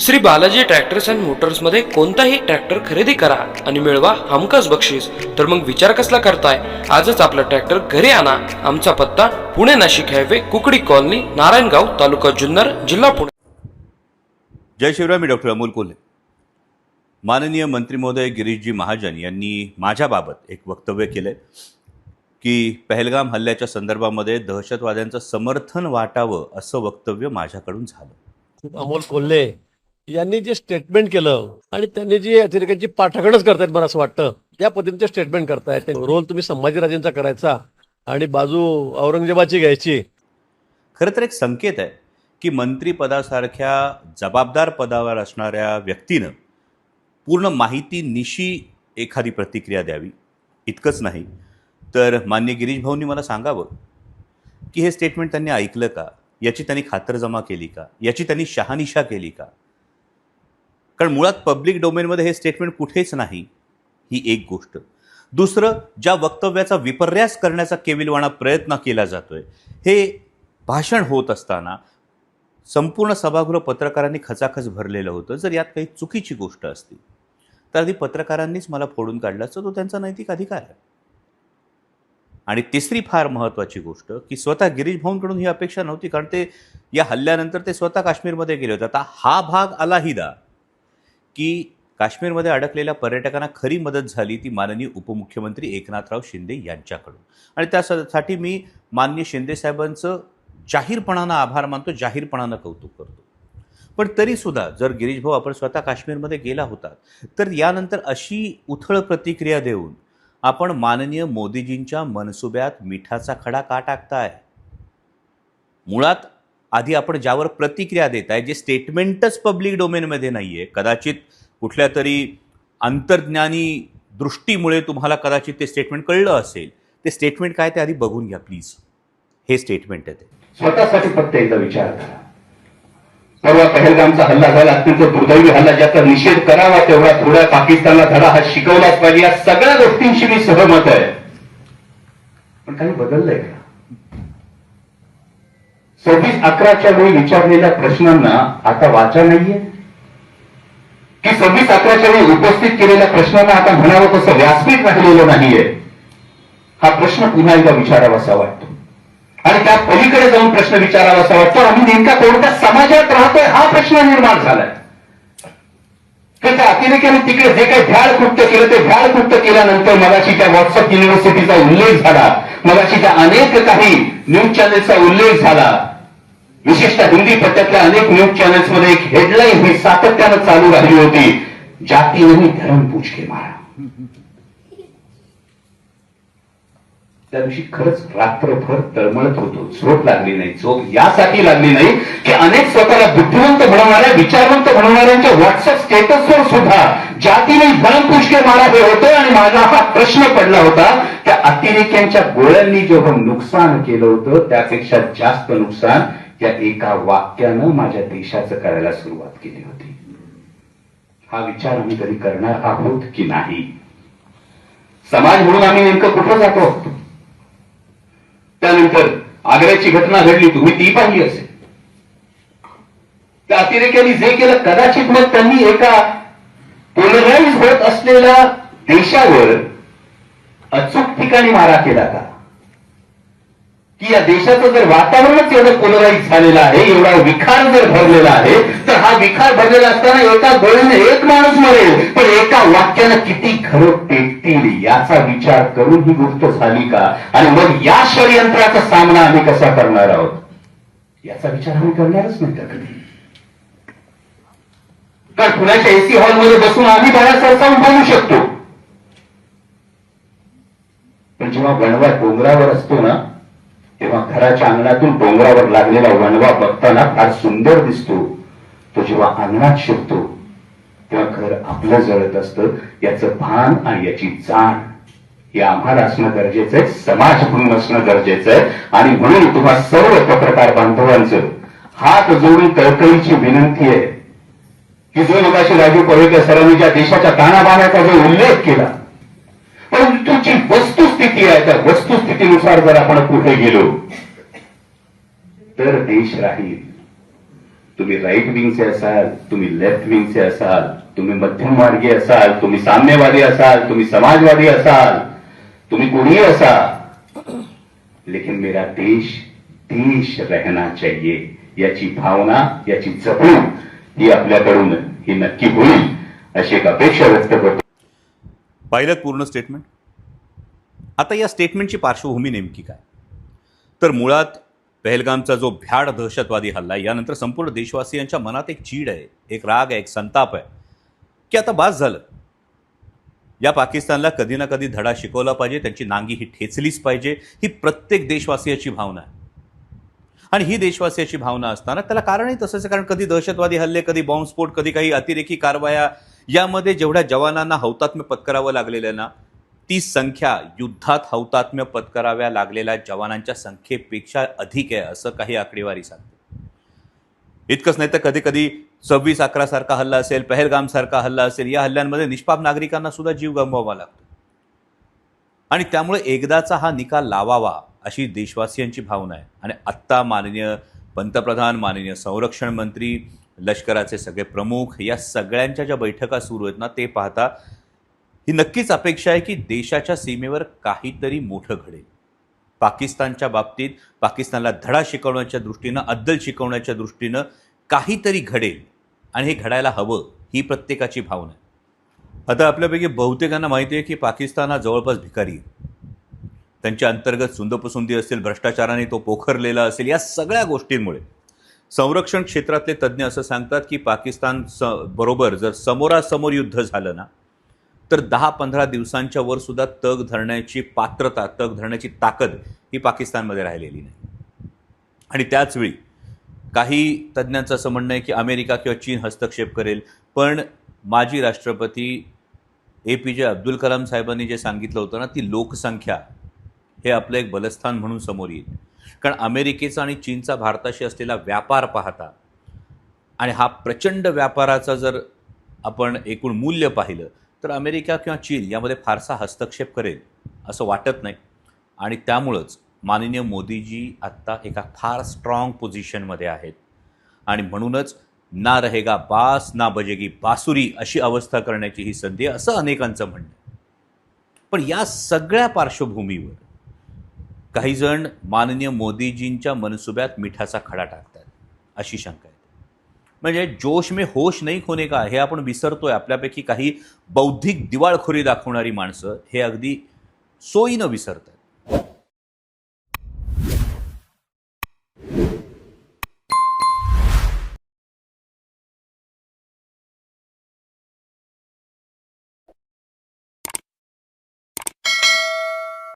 Shri Balaji tractors and मोटर्समध्ये कोणताही tractor खरेदी करा आणि मिळवा हमखास बक्षीस. तर मग विचार कसला करताय? आजच आपला ट्रॅक्टर घरी आणा. आमचा पत्ता पुणे नाशिक हायवे कुकडी कॉलनी नारायणगाव तालुका जुन्नर जिल्हा पुणे. जय शिवराय मी डॉक्टर अमोल कोल्हे. माननीय मंत्री महोदय गिरीशजी महाजन यांनी माझ्याबाबत एक वक्तव्य केलं की पहलगाम हल्ल्याच्या संदर्भामध्ये दहशतवाद्यांचं समर्थन वाटावं असं वक्तव्य माझ्याकडून झालं. अमोल कोल्हे यांनी जे स्टेटमेंट केलं आणि त्यांनी जी अतिरेकांची पाठगणच करतायत मला असं वाटतं त्या पद्धतीने स्टेटमेंट करतायत. रोल तुम्ही संभाजीराजेंचा करायचा आणि बाजू औरंगजेबाची घ्यायची. खरं तर एक संकेत आहे की मंत्रीपदासारख्या जबाबदार पदावर असणाऱ्या व्यक्तीनं पूर्ण माहिती निशी एखादी प्रतिक्रिया द्यावी. इतकंच नाही. तर मान्य गिरीश भाऊंनी मला सांगावं की हे स्टेटमेंट त्यांनी ऐकलं का? याची त्यांनी खातरजमा केली का? याची त्यांनी शहानिशा केली का? कारण मुळात पब्लिक डोमेनमध्ये हे स्टेटमेंट कुठेच नाही ही एक गोष्ट. दुसरं ज्या वक्तव्याचा विपर्यास करण्याचा केविलवाणा प्रयत्न केला जातोय हे भाषण होत असताना संपूर्ण सभागृह पत्रकारांनी खचाखच भरलेलं होतं जर यात काही चुकीची गोष्ट असती तर आधी पत्रकारांनीच मला फोडून काढला असता तो त्यांचा नैतिक अधिकार आहे. आणि तिसरी फार महत्त्वाची गोष्ट की स्वतः गिरीश भाऊंकडून ही अपेक्षा नव्हती कारण ते या हल्ल्यानंतर ते स्वतः काश्मीरमध्ये गेले होते. आता हा भाग आलाहिदा की काश्मीरमध्ये अडकलेल्या पर्यटकांना खरी मदत झाली ती माननीय उपमुख्यमंत्री एकनाथराव शिंदे यांच्याकडून. आणि त्यासाठी मी माननीय शिंदे साहेबांचं जाहीरपणानं आभार मानतो जाहीरपणानं कौतुक करतो. पण तरीसुद्धा जर गिरीश भाऊ आपण स्वतः काश्मीरमध्ये गेला होता तर यानंतर अशी उथळ प्रतिक्रिया देऊन आपण माननीय मोदीजींच्या मनसुब्यात मिठाचा खडा का टाकताय? मुळात आधी आपण ज्यावर प्रतिक्रिया देत आहे जे स्टेटमेंटच पब्लिक डोमेनमध्ये नाही आहे कदाचित कुठल्या तरी अंतर्ज्ञानी दृष्टीमुळे तुम्हाला कदाचित ते स्टेटमेंट कळलं असेल. ते स्टेटमेंट काय ते आधी बघून घ्या प्लीज हे स्टेटमेंट आहे ते. स्वतःसाठी फक्त एकदा विचार करा. परवा पहलगामचा हल्ला झाला अत्यंत दुर्दैवी हल्ला ज्याचा निषेध करावा तेवढा थोडा पाकिस्तानला धडा हा शिकवलाच पाहिजे. या सगळ्या गोष्टींशी मी सहमत आहे. पण काही बदललंय का? सव्वीस अकराच्या वेळी विचारलेल्या प्रश्नांना आता वाचा नाहीये? की सव्वीस अकराच्या वेळी उपस्थित केलेल्या प्रश्नांना आता म्हणावं तसं व्यासपीठ राहिलेलं नाहीये? हा प्रश्न पुन्हा एकदा विचारावासा वाटतो. आणि त्या पलीकडे जाऊन प्रश्न विचारावासा वाटतो. आम्ही नेमका कोणत्या समाजात राहतोय हा प्रश्न निर्माण झालाय. तर त्या अतिरेक्याने तिकडे जे काही भ्याड कृत्य केलं ते भ्याड कृत्य केल्यानंतर मगाशी त्या व्हॉट्सअप युनिव्हर्सिटीचा उल्लेख झाला. मगाशी त्या अनेक काही न्यूज चॅनेलचा उल्लेख झाला. विशेषतः हिंदी पट्ट्यातल्या अनेक न्यूज चॅनेल्समध्ये एक हेडलाईन ही सातत्यानं चालू राहिली होती. जाती नाही धर्म पूछके मारा. त्या दिवशी खरंच रात्रभर तळमळत होतो. झोप लागली नाही. झोप यासाठी लागली नाही की अनेक स्वतःला बुद्धिवंत बनवणाऱ्या विचारवंत बनवणाऱ्यांच्या व्हॉट्सअप स्टेटसवर सुद्धा जातीने धर्म पुष्के मारा हे होतं आणि माझा हा प्रश्न पडला होता. त्या अतिरेक्यांच्या गोळ्यांनी जेव्हा नुकसान केलं होतं त्यापेक्षा जास्त नुकसान या एका वाक्यानं माझ्या देशाचं करायला सुरुवात केली होती. हा विचार आम्ही कधी करणार आहोत की नाही? समाज म्हणून आम्ही नेमकं कुठं जातो? त्यानंतर आग्र्याची घटना घडली तुम्ही ती पाहिली असेल. त्या अतिरेक्यांनी जे केलं कदाचित मग त्यांनी एका पोलराईज होत असलेल्या देशावर अचूक ठिकाणी मारा केला का? की या देशाचं जर वातावरणच एवढं पोलराईज झालेलं आहे एवढा विखार जर भरलेला आहे तर हा विखार भरलेला असताना एका गोळीने एक माणूस मरेल. पण एका वाक्यानं किती घरं पेटतील याचा विचार करून ही गोष्ट झाली का? आणि मग या षडयंत्राचा सामना आम्ही कसा करणार आहोत? याचा विचार आम्ही करणारच नाही का कधी? कारण पुण्याच्या एसी हॉलमध्ये बसून आम्ही बाळासारखा बोलू शकतो. पण जेव्हा वणवा डोंगरावर असतो ना तेव्हा घराच्या अंगणातून डोंगरावर लागलेला वणवा बघताना फार सुंदर दिसतो. तो जेव्हा अंगणात शिरतो तेव्हा घर आपलं जळत असतं याचं भान आणि याची जाण. हे आम्हाला असणं गरजेचं आहे समाज म्हणून असणं गरजेचं आहे. आणि म्हणून तुम्हा सर्व पत्रकार बांधवांचं हात जोडून कळकळीची विनंती आहे की जो मगाशी राजू पवेकर सरांनी ज्या देशाच्या कानाबाण्याचा जो उल्लेख केला वस्तुस्थिती आहे. त्या वस्तुस्थितीनुसार जर आपण पुढे गेलो तर देश राहील. तुम्ही राईट विंगचे असाल तुम्ही लेफ्ट विंगचे असाल तुम्ही मध्यममार्गी असाल तुम्ही साम्यवादी असाल तुम्ही समाजवादी असाल तुम्ही कोणीही असाल लेकिन मेरा देश देश रहना चाहिए. याची भावना याची जपणूक ही आपल्याकडून ही नक्की होईल अशी एक अपेक्षा व्यक्त करतो. पाहिलं पूर्ण स्टेटमेंट आता या स्टेटमेंटची पार्श्वभूमी नेमकी काय? तर मुळात पहलगामचा जो भ्याड दहशतवादी हल्ला आहे यानंतर संपूर्ण देशवासियांच्या मनात एक चीड आहे एक राग आहे एक संताप आहे की आता बास झालं. या पाकिस्तानला कधी ना कधी धडा शिकवला पाहिजे त्यांची नांगी ही ठेचलीच पाहिजे ही प्रत्येक देशवासियाची भावना आहे. आणि ही देशवासियाची भावना असताना त्याला कारणही तसंच आहे कारण कधी दहशतवादी हल्ले कधी बॉम्बस्फोट कधी काही अतिरेकी कारवाया यामध्ये जेवढ्या जवानांना हौतात्म्य पत्करावं लागलेलं ना ती संख्या युद्धात हौतात्म्य पत्कराव्या लागलेल्या जवानांच्या संख्येपेक्षा अधिक आहे असं काही आकडेवारी सांगते. इतकंच नाही तर कधी कधी सव्वीस अकरा सारखा हल्ला असेल पहलगाम सारखा हल्ला असेल या हल्ल्यांमध्ये निष्पाप नागरिकांना सुद्धा जीव गमवावा लागतो. आणि त्यामुळे एकदाचा हा निकाल लावावा अशी देशवासियांची भावना आहे. आणि आत्ता माननीय पंतप्रधान माननीय संरक्षण मंत्री लष्कराचे सगळे प्रमुख या सगळ्यांच्या ज्या बैठका सुरू आहेत ना ते पाहता ही नक्कीच अपेक्षा आहे की देशाच्या सीमेवर काहीतरी मोठं घडेल. पाकिस्तानच्या बाबतीत पाकिस्तानला धडा शिकवण्याच्या दृष्टीनं अद्दल शिकवण्याच्या दृष्टीनं काहीतरी घडेल आणि हे घडायला हवं ही प्रत्येकाची भावना आहे. आता आपल्यापैकी बहुतेकांना माहिती आहे की पाकिस्तान हा जवळपास भिकारी आहे. त्यांच्या अंतर्गत सुंदपसुंदी असेल भ्रष्टाचाराने तो पोखरलेला असेल या सगळ्या गोष्टींमुळे. संरक्षण क्षेत्रातले तज्ज्ञ असं सांगतात की पाकिस्तान स बरोबर जर समोरासमोर युद्ध झालं ना तर दहा पंधरा दिवसांच्या वर सुद्धा तग धरण्याची पात्रता तग धरण्याची ताकद ही पाकिस्तानमध्ये राहिलेली नाही. आणि त्याचवेळी काही तज्ज्ञांचं असं म्हणणं आहे की अमेरिका किंवा चीन हस्तक्षेप करेल पण माजी राष्ट्रपती ए पी जे अब्दुल कलाम साहेबांनी जे सांगितलं होतं ना ती लोकसंख्या हे आपलं एक बलस्थान म्हणून समोर येईल. कारण अमेरिकेचा आणि चीनचा भारताशी असलेला व्यापार पाहता आणि हा प्रचंड व्यापाराचा जर आपण एकूण मूल्य पाहिलं तर अमेरिका किंवा चीन यामध्ये फारसा हस्तक्षेप करेल असं वाटत नाही. आणि त्यामुळंच माननीय मोदीजी आत्ता एका फार स्ट्रॉंग पोझिशनमध्ये आहेत. आणि म्हणूनच ना रहेगा बास ना बजेगी बासुरी अशी अवस्था करण्याची ही संधी असं अनेकांचं म्हणणं पण या सगळ्या पार्श्वभूमीवर काही जण माननीय मोदीजींच्या मनसुब्यात मिठाचा खडा टाकतात अशी शंका आहे. म्हणजे जोश में होश नाही खोने का हे आपण विसरतोय. आपल्यापैकी काही बौद्धिक दिवाळखोरी दाखवणारी माणसं हे अगदी सोयीनं विसरतात